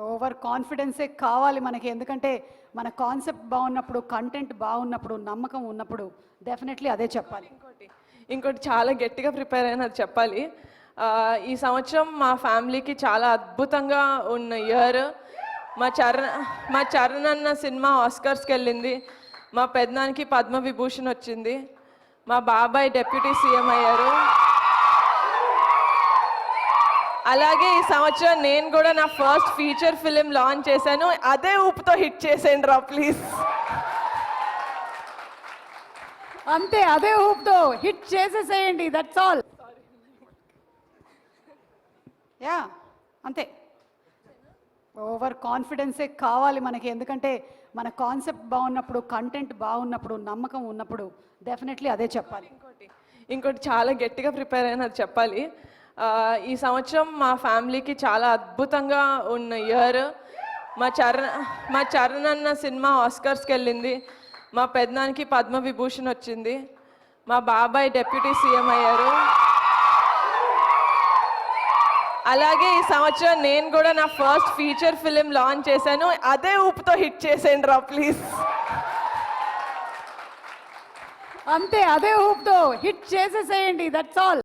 Over కాన్ఫిడెన్సే కావాలి మనకి. ఎందుకంటే మన కాన్సెప్ట్ బాగున్నప్పుడు కంటెంట్ బాగున్నప్పుడు నమ్మకం ఉన్నప్పుడు డెఫినెట్లీ అదే చెప్పాలి. ఇంకోటి ఇంకోటి చాలా గట్టిగా ప్రిపేర్ అయినది చెప్పాలి. ఈ సంవత్సరం మా ఫ్యామిలీకి చాలా అద్భుతంగా ఉన్న ఇయర్. మా చరణ్ మా చరణ్ అన్న సినిమా ఆస్కర్స్కి వెళ్ళింది మా పెద్దనానికి పద్మ విభూషణ్ వచ్చింది. మా బాబాయ్ డెప్యూటీ సీఎం అయ్యారు. అలాగే ఈ సంవత్సరం నేను కూడా నా ఫస్ట్ ఫీచర్ ఫిలిం లాంచ్ చేశాను. అదే ఊపుతో హిట్ చేసేయండి రా ప్లీజ్ అంతే అదే హూప్తో హిట్ చేసేసేయండి దట్స్ ఆల్ యా అంతే. ఓవర్ కాన్ఫిడెన్సే కావాలి మనకి ఎందుకంటే మన కాన్సెప్ట్ బాగున్నప్పుడు కంటెంట్ బాగున్నప్పుడు నమ్మకం ఉన్నప్పుడు డెఫినెట్లీ అదే చెప్పాలి. ఇంకోటి ఇంకోటి చాలా గట్టిగా ప్రిపేర్ అయిన అది చెప్పాలి. ఈ సంవత్సరం మా ఫ్యామిలీకి చాలా అద్భుతంగా ఉన్న ఇయర్. మా చరణ్ మా చరణ్ అన్న సినిమా ఆస్కర్స్కి వెళ్ళింది మా పెద్దనానికి పద్మ విభూషణ్ వచ్చింది. మా బాబాయ్ డెప్యూటీ సీఎం అయ్యారు. అలాగే ఈ సంవత్సరం నేను కూడా నా ఫస్ట్ ఫీచర్ ఫిలిం లాంచ్ చేశాను. అదే ఊపుతో హిట్ చేసేయండి రా ప్లీజ్. అంతే అదే ఊపుతో హిట్ చేసేసేయండి దట్స్ ఆల్